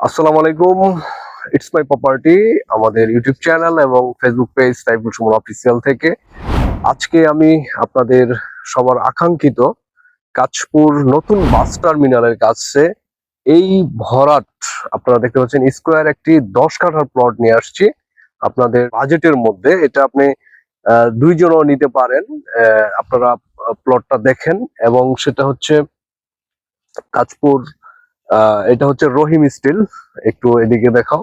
আসসালামু আলাইকুম। It's my property আমাদের ইউটিউব চ্যানেল এবং Facebook page Saiful Suman official থেকে। আজকে আমি আপনাদের সবার আকাঙ্ক্ষিত কাঁচপুর নতুন বাস টার্মিনালের কাছে এই ভরাট আপনারা দেখতে পাচ্ছেন স্কোয়ার একটি দশ কাঠার প্লট নিয়ে আসছি। আপনাদের বাজেটের মধ্যে এটা আপনি দুইজনও নিতে পারেন। আপনারা প্লটটা দেখেন এবং সেটা হচ্ছে কাঁচপুর আহ, এটা হচ্ছে রহিম স্টিল। একটু এদিকে দেখাও।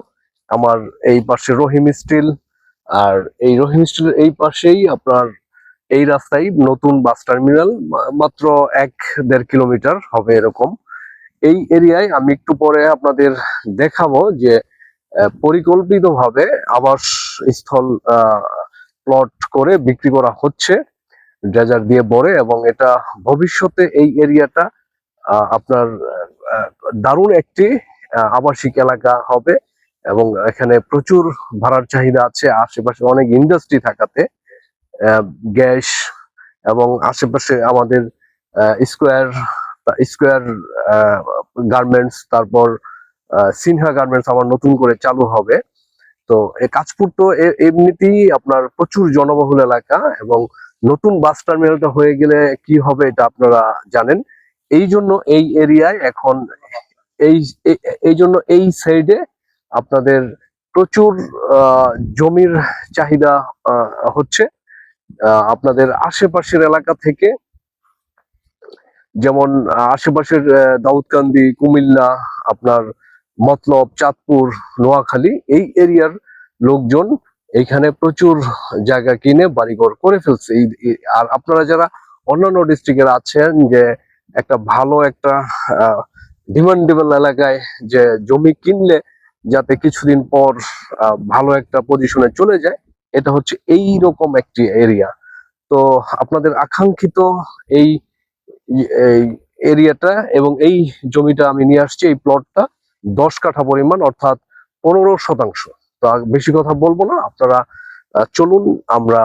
আমার এই পাশে রহিম স্টিল, আর এই রহিম স্টিল এই পাশেই আপনার এই রাস্তায় নতুন বাস টার্মিনাল মাত্র এক দেড় কিলোমিটার হবে এরকম। এই এরিয়ায় আমি একটু পরে আপনাদের দেখাবো যে পরিকল্পিত ভাবে আবাস স্থল প্লট করে বিক্রি করা হচ্ছে ড্রেজার দিয়ে ভরে এবং এটা ভবিষ্যতে এই এরিয়াটা আপনার দারুণ একটি আবাসিক এলাকা হবে এবং এখানে প্রচুর ভাড়ার চাহিদা আছে। আশেপাশে অনেক ইন্ডাস্ট্রি থাকাতে গ্যাস এবং আশেপাশে আমাদের স্কোয়ার স্কোয়ার গার্মেন্টস, তারপর সিনহা গার্মেন্টস আবার নতুন করে চালু হবে। তো কাজপুর তো এমনিতেই আপনার প্রচুর জনবহুল এলাকা এবং নতুন বাস টার্মিনালটা হয়ে গেলে কি হবে এটা আপনারা জানেন। এই জন্য এই এরিয়ায় এখন এই এই- জন্য এই সাইডে আপনাদের প্রচুর জমির চাহিদা হচ্ছে। আপনাদের আশেপাশের এলাকা থেকে যেমন আশেপাশের দাউদকান্দি, কুমিল্লা, আপনার মতলব, চাঁদপুর, নোয়াখালী, এই এরিয়ার লোকজন এইখানে প্রচুর জায়গা কিনে বাড়িঘর করে ফেলছে। আর আপনারা যারা অন্যান্য ডিস্ট্রিক্টের আছেন যে একটা ভালো একটা ডিমান্ডেবল এলাকায় যে জমি কিনলে যাতে কিছুদিন পর ভালো একটা পজিশনে চলে যায়, এটা হচ্ছে এই রকম একটি এরিয়া তো আপনাদের আকাঙ্ক্ষিত এই এরিয়াটা এবং এই জমিটা আমি নিয়ে আসছি, এই প্লটটা দশ কাঠা পরিমাণ, অর্থাৎ পনেরো শতাংশ। তো বেশি কথা বলব না, আপনারা চলুন, আমরা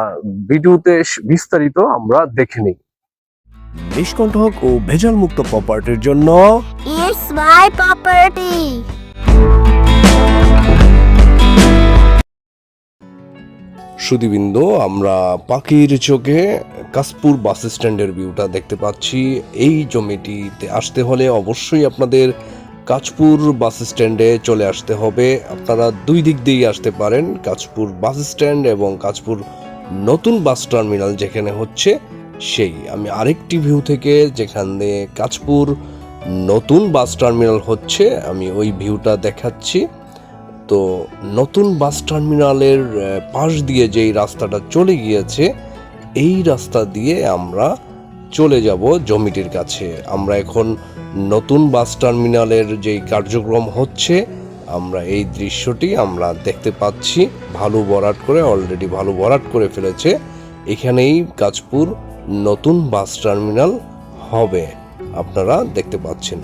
ভিডিওতে বিস্তারিত আমরা দেখে নিই। নিষ্কণ্ঠক ও ভেজাল মুক্ত প্রপার্টির জন্য my property. সুদীবৃন্দ আমরা পাখির চোখে কাশপুর বাস স্ট্যান্ডের ভিউটা দেখতে পাচ্ছি। এই জমিটিতে আসতে হলে অবশ্যই আপনাদের কাঁচপুর বাস স্ট্যান্ডে চলে আসতে হবে। আপনারা দুই দিক দিয়েই আসতে পারেন কাঁচপুর বাস স্ট্যান্ড এবং কাঁচপুর নতুন বাস টার্মিনাল যেখানে হচ্ছে। সেই, আমি আরেকটি ভিউ থেকে যেখানে কাঁচপুর নতুন বাস টার্মিনাল হচ্ছে, আমি ওই ভিউটা দেখাচ্ছি। তো নতুন বাস টার্মিনালের পাশ দিয়ে যেই রাস্তাটা চলে গিয়েছে, এই রাস্তা দিয়ে আমরা চলে যাব জমিটির কাছে। আমরা এখন নতুন বাস টার্মিনালের যেই কার্যক্রম হচ্ছে, আমরা এই দৃশ্যটি আমরা দেখতে পাচ্ছি। ভালো ভরাট করে অলরেডি ভালো ভরাট করে ফেলেছে। এখানেই কাজপুর নতুন বাস টার্মিনাল হবে, আপনারা দেখতে পাচ্ছেন।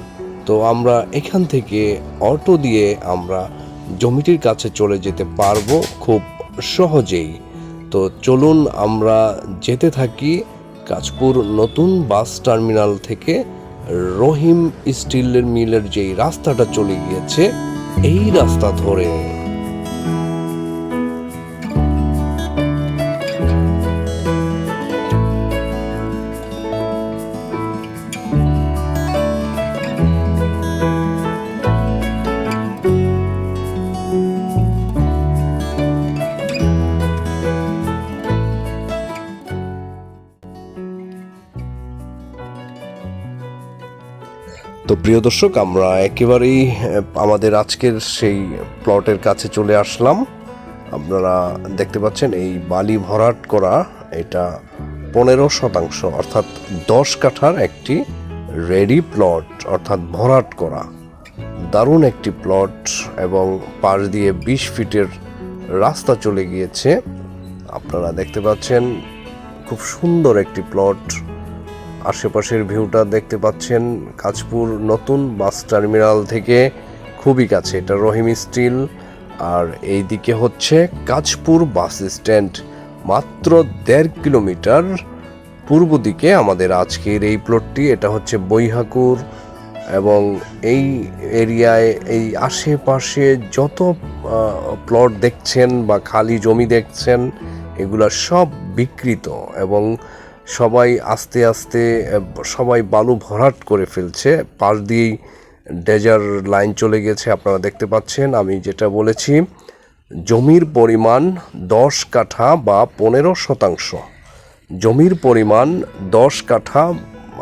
তো আমরা এখান থেকে অটো দিয়ে আমরা জমিটির কাছে চলে যেতে পারব খুব সহজেই। তো চলুন আমরা যেতে থাকি কাজপুর নতুন বাস টার্মিনাল থেকে। রহিম স্টিলের মিলের যেই রাস্তাটা চলে গিয়েছে, এই রাস্তা ধরে। তো প্রিয় দর্শক, আমরা একেবারেই আমাদের আজকের সেই প্লটের কাছে চলে আসলাম। আপনারা দেখতে পাচ্ছেন, এই বালি ভরাট করা এটা পনেরো শতাংশ, অর্থাৎ দশ কাঠার একটি রেডি প্লট অর্থাৎ ভরাট করা। দারুণ একটি প্লট এবং পাশ দিয়ে বিশ ফিটের রাস্তা চলে গিয়েছে। আপনারা দেখতে পাচ্ছেন, খুব সুন্দর একটি প্লট আশেপাশের ভিউটা দেখতে পাচ্ছেন কাজপুর নতুন বাস টার্মিনাল থেকে খুবই কাছে। এটা রহিম স্টিল আর এই দিকে হচ্ছে কাজপুর বাস স্ট্যান্ড। মাত্র দেড় কিলোমিটার পূর্ব দিকে আমাদের আজকের এই প্লটটি। এটা হচ্ছে বৈহাকুর এবং এই এরিয়ায়, এই আশেপাশে যত প্লট দেখছেন বা খালি জমি দেখছেন, এগুলা সব বিকৃত এবং সবাই আস্তে আস্তে সবাই বালু ভরাট করে ফেলছে। পাশ দিয়েই ডেজার লাইন চলে গেছে, আপনারা দেখতে পাচ্ছেন। আমি যেটা বলেছি, জমির পরিমাণ দশ কাঠা বা পনেরো শতাংশ। জমির পরিমাণ দশ কাঠা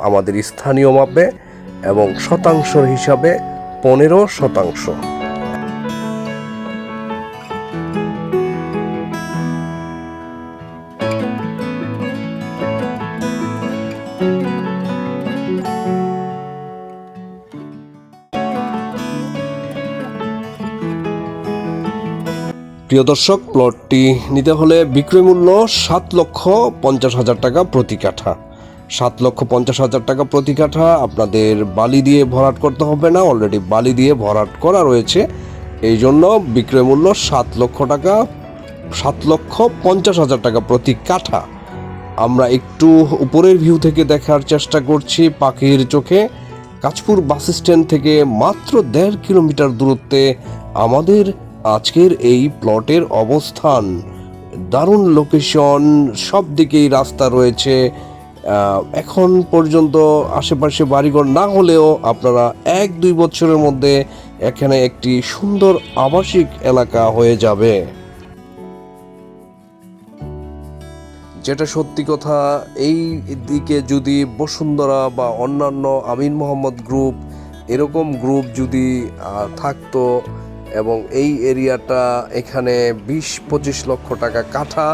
আমাদের স্থানীয় মাপে এবং শতাংশ হিসাবে পনেরো শতাংশ। প্রিয় দর্শক প্লটটি নিতে হলে বিক্রয় মূল্য সাত লক্ষ পঞ্চাশ হাজার টাকা প্রতি কাঠা। সাত লক্ষ পঞ্চাশ হাজার টাকা প্রতি কাঠা আপনাদের বালি দিয়ে ভরাট করতে হবে না অলরেডি বালি দিয়ে ভরাট করা রয়েছে। এই জন্য বিক্রয় মূল্য সাত লক্ষ টাকা, সাত লক্ষ পঞ্চাশ হাজার টাকা প্রতি কাঠা। আমরা একটু উপরের ভিউ থেকে দেখার চেষ্টা করছি পাখির চোখে। কাঁচপুর বাস স্ট্যান্ড থেকে মাত্র দেড় কিলোমিটার দূরত্বে আমাদের আজকের এই প্লটের অবস্থান। দারুণ লোকেশন সব দিকেই রাস্তা রয়েছে। এখন পর্যন্ত আশেপাশে বাড়িঘর না হলেও আপনারা এক দুই বছরের মধ্যে এখানে একটি সুন্দর আবাসিক এলাকা হয়ে যাবে। যেটা সত্যি কথা, এই দিকে যদি বসুন্ধরা বা অন্যান্য আমিন মোহাম্মদ গ্রুপ, এরকম গ্রুপ যদি থাকতো এবং এই এরিয়াটা এখানে বিশ, পঁচিশ লক্ষ টাকা কাঠা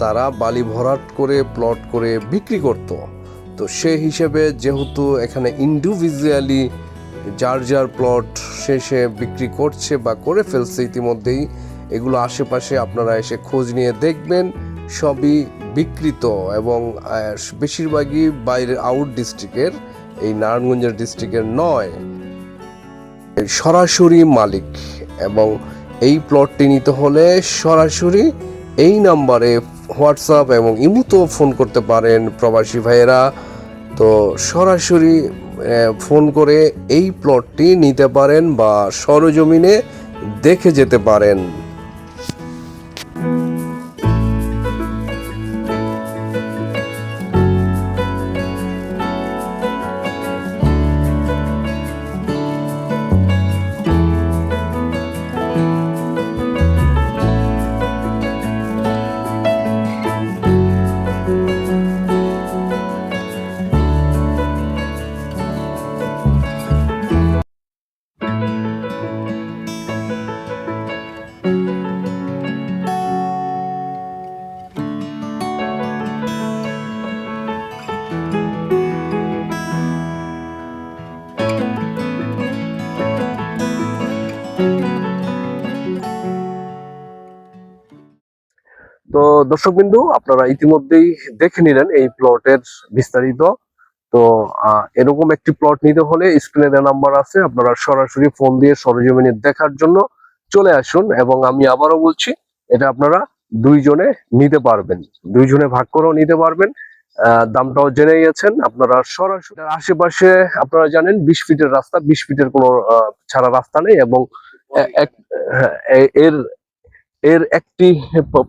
তারা বালি ভরাট করে প্লট করে বিক্রি করত। তো সে হিসেবে যেহেতু এখানে ইন্ডিভিজুয়ালি যার যার প্লট সে সে বিক্রি করছে বা করে ফেলছে ইতিমধ্যেই, এগুলো আশেপাশে আপনারা এসে খোঁজ নিয়ে দেখবেন, সবই বিকৃত এবং বেশিরভাগই বাইরের আউট ডিস্ট্রিক্টের এই নারায়ণগঞ্জের ডিস্ট্রিক্টের নয়। সরাসরি মালিক। এবং এই প্লটটি নিতে হলে সরাসরি এই নাম্বারে হোয়াটসঅ্যাপ এবং ইমুতেও ফোন করতে পারেন প্রবাসী ভাইয়েরা। তো সরাসরি ফোন করে এই প্লটটি নিতে পারেন বা সরজমিনে দেখে যেতে পারেন। তো দর্শক বিন্দু আপনারা ইতিমধ্যেই দেখে নিলেন এই প্লটের বিস্তারিত। তো এরকম একটি প্লট নিতে হলে স্ক্রিনে দেওয়া নাম্বার আছে আপনারা সরাসরি ফোন দিয়ে সরজমিনে দেখার জন্য চলে আসুন এবং আমি আবারও বলছি এটা আপনারা দুইজনে নিতে পারবেন। দুইজনে ভাগ করেও নিতে পারবেন। দামটাও জেনে গেছেন আপনারা সরাসরি আশেপাশে আপনারা জানেন বিশ ফিটের রাস্তা বিশ ফিটের কোনো ছাড়া রাস্তা নেই এবং হ্যাঁ, এর এর একটি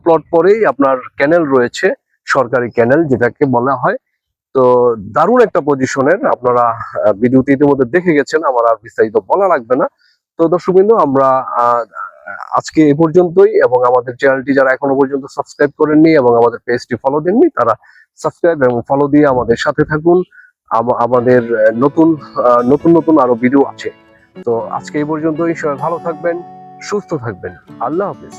প্লট পরেই আপনার ক্যানেল রয়েছে, সরকারি ক্যানেল যেটাকে বলা হয়। তো দারুণ একটা পজিশনের আপনারা ভিডিওতে ইতিমধ্যে দেখে গেছেন, আমার আর বিস্তারিত বলা লাগবে না। তো দর্শকবৃন্দ, আমরা আজকে এ পর্যন্তই, এবং আমাদের চ্যানেলটি যারা এখনও পর্যন্ত সাবস্ক্রাইব করেননি, এবং আমাদের পেজটি ফলো দেননি, তারা সাবস্ক্রাইব এবং ফলো দিয়ে আমাদের সাথে থাকুন। আমাদের নতুন নতুন নতুন আরও ভিডিও আছে। তো আজকে এই পর্যন্তই, সবাই ভালো থাকবেন, সুস্থ থাকবেন। আল্লাহ হাফিজ।